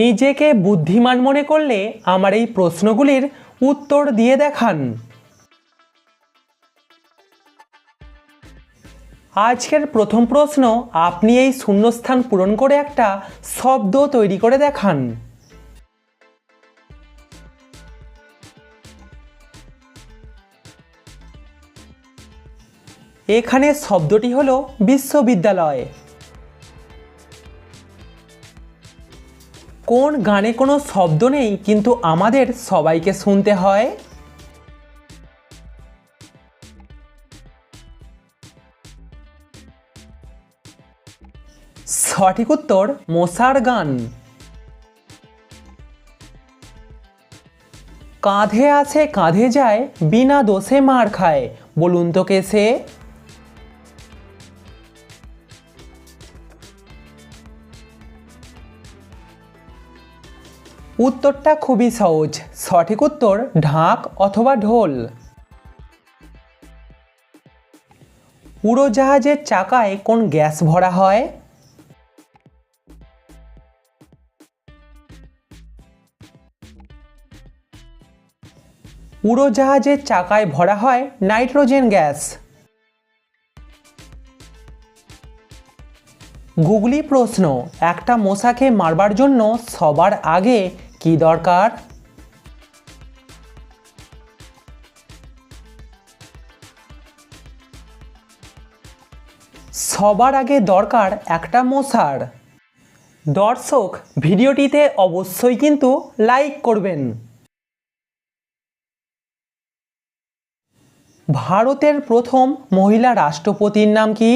নিজেকে বুদ্ধিমান মনে করলে আমার এই প্রশ্নগুলির উত্তর দিয়ে দেখান। আজকের প্রথম প্রশ্ন, আপনি এই শূন্যস্থান পূরণ করে একটা শব্দ তৈরি করে দেখান। এখানে শব্দটি হলো বিশ্ববিদ্যালয়। কোন গানে কোনো শব্দ নেই, কিন্তু আমাদের সবাইকে শুনতে হয়। সঠিক উত্তর, মশার গান। কাঁধে আছে, কাঁধে যায়, বিনা দোষে মার খায়। বলুন তো কে সে? উত্তরটা খুবই সহজ। সঠিক উত্তর ঢাক অথবা ঢোল। উড়োজাহাজের চাকায় কোন গ্যাস ভরা হয়? উড়োজাহাজের চাকায় ভরা হয় নাইট্রোজেন গ্যাস। গুগলি প্রশ্ন, একটা মশাকে মারবার জন্য সবার আগে কি দরকার? সবার আগে দরকার একটা মশার। দর্শক, ভিডিওটিতে অবশ্যই কিন্তু লাইক করবেন। ভারতের প্রথম মহিলা রাষ্ট্রপতির নাম কি?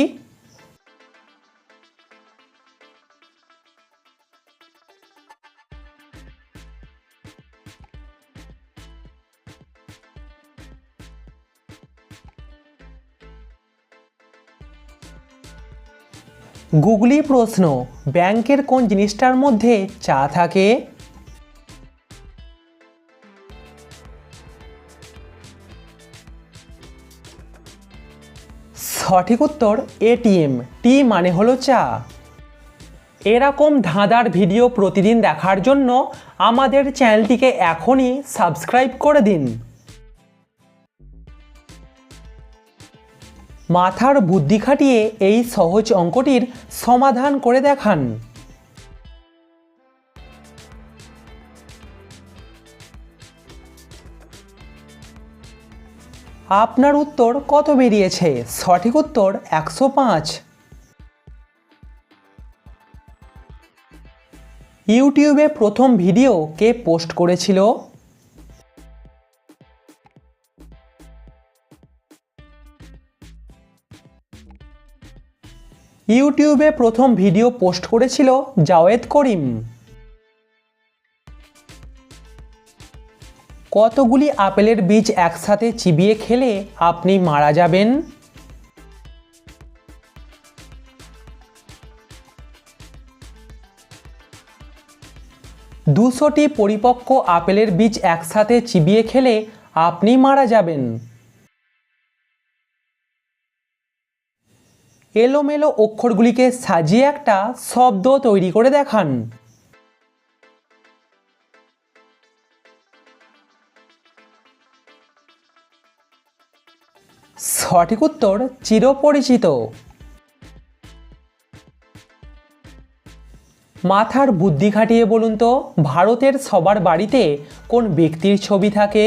গুগলি প্রশ্ন, ব্যাংকের কোন জিনিসটার মধ্যে চা থাকে? সঠিক উত্তর এটিএম টি মানে হলো চা। এরকম ধাঁধার ভিডিও প্রতিদিন দেখার জন্য আমাদের চ্যানেলটিকে এখনই সাবস্ক্রাইব করে দিন। মাথার বুদ্ধি খাটিয়ে এই সহজ অঙ্কটির সমাধান করে দেখান। আপনার উত্তর কত বেরিয়েছে? সঠিক উত্তর একশো পাঁচ। ইউটিউবে প্রথম ভিডিও কে পোস্ট করেছিল? ইউটিউবে প্রথম ভিডিও পোস্ট করেছিল জাওয়েদ করিম। কতগুলি আপেলের বীজ একসাথে চিবিয়ে খেলে আপনি মারা যাবেন? দুশোটি পরিপক্ক আপেলের বীজ একসাথে চিবিয়ে খেলে আপনি মারা যাবেন। এলোমেলো অক্ষরগুলিকে সাজিয়ে একটা শব্দ তৈরি করে দেখান। সঠিক উত্তর চিরপরিচিত। মাথার বুদ্ধি খাটিয়ে বলুন তো, ভারতের সবার বাড়িতে কোন ব্যক্তির ছবি থাকে?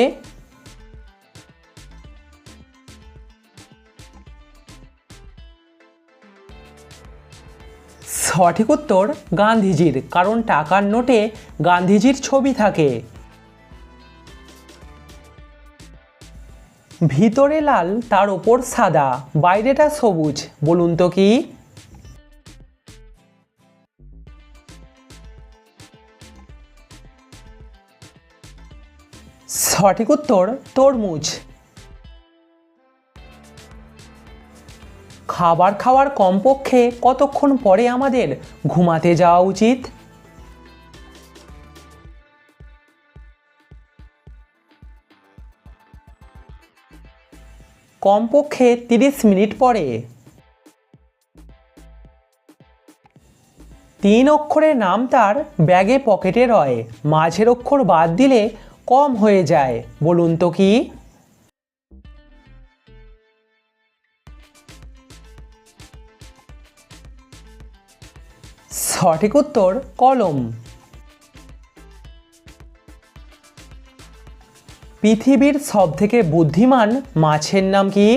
সঠিক উত্তর গান্ধীজির, কারণ টাকার নোটে গান্ধীজির ছবি থাকে। ভিতরে লাল, তার ওপর সাদা, বাইরেটা সবুজ, বলুন তো কি? সঠিক উত্তর তরমুজ। খাবার খাওয়ার কমপক্ষে কতক্ষণ পরে আমাদের ঘুমাতে যাওয়া উচিত? কমপক্ষে তিরিশ মিনিট পরে। তিন অক্ষরের নাম তার ব্যাগে পকেটে রয়, মাঝের অক্ষর বাদ দিলে কম হয়ে যায়, বলুন তো কি? সঠিক উত্তর, কলম। পৃথিবীর সবথেকে বুদ্ধিমান মাছের নাম কি?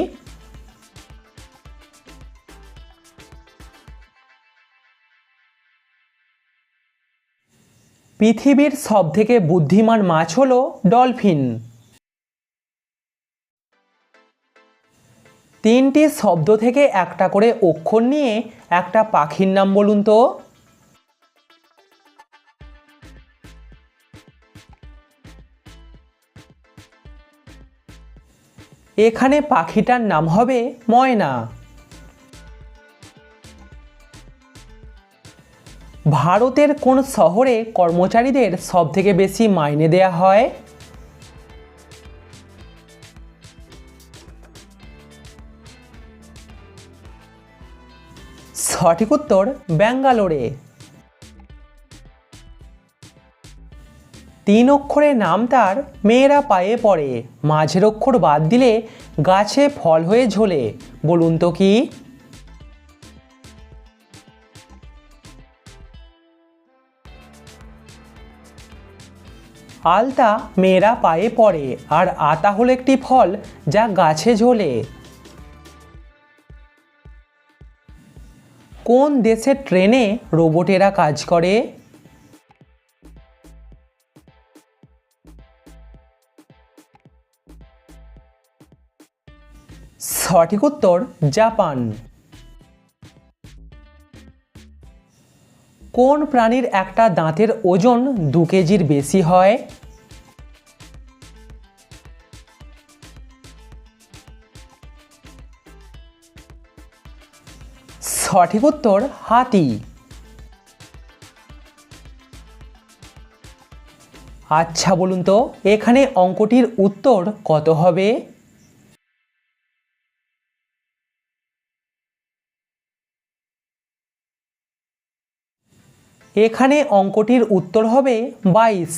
পৃথিবীর সবথেকে বুদ্ধিমান মাছ হলো ডলফিন। তিনটি শব্দ থেকে একটা করে অক্ষর নিয়ে একটা পাখির নাম বলুন তো। এখানে পাখিটার নাম হবে ময়না। ভারতের কোন শহরে কর্মচারীদের সবথেকে বেশি মাইনে দেয়া হয়? সঠিক উত্তর, ব্যাঙ্গালোরে। তিন অক্ষরের নাম তার মেয়েরা পায়ে পড়ে, মাঝের অক্ষর বাদ দিলে গাছে ফল হয়ে ঝোলে। বলুন তো কি? আলতা মেয়েরা পায়ে পড়ে, আর আতা হলো একটি ফল যা গাছে ঝোলে। কোন দেশের ট্রেনে রোবটেরা কাজ করে? সঠিক উত্তর, জাপান। কোন প্রাণীর একটা দাঁতের ওজন দু কেজির বেশি হয়? সঠিক উত্তর, হাতি। আচ্ছা বলুন তো, এখানে অঙ্কটির উত্তর কত হবে? এখানে অঙ্কটির উত্তর হবে বাইশ।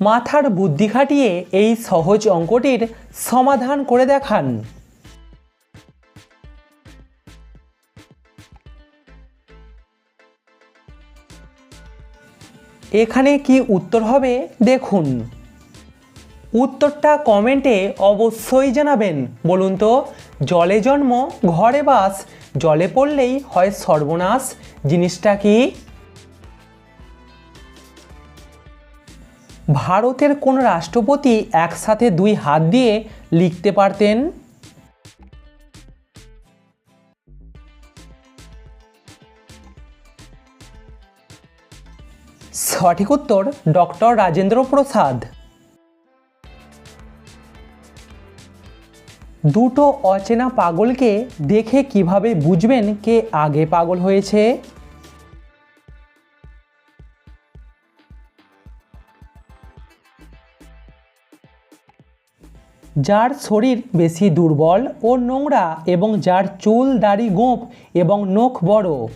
মাথার বুদ্ধি খাটিয়ে এই সহজ অঙ্কটির সমাধান করে দেখান। এখানে কি উত্তর হবে দেখুন। উত্তরটা কমেন্টে অবশ্যই জানাবেন, বলুন তো। জলে জন্ম, ঘরে বাস, জলে পড়লেই হয় সর্বনাশ, জিনিসটা কি? ভারতের কোন রাষ্ট্রপতি একসাথে দুই হাত দিয়ে লিখতে পারতেন? সঠিক উত্তর ডক্টর রাজেন্দ্র প্রসাদ। দুটো অচেনা পাগলকে দেখে কীভাবে বুঝবেন কে আগে পাগল হয়েছে? যার শরীর বেশি দুর্বল ও নোংরা এবং যার চুল দাড়ি গোঁপ এবং নখ বড়।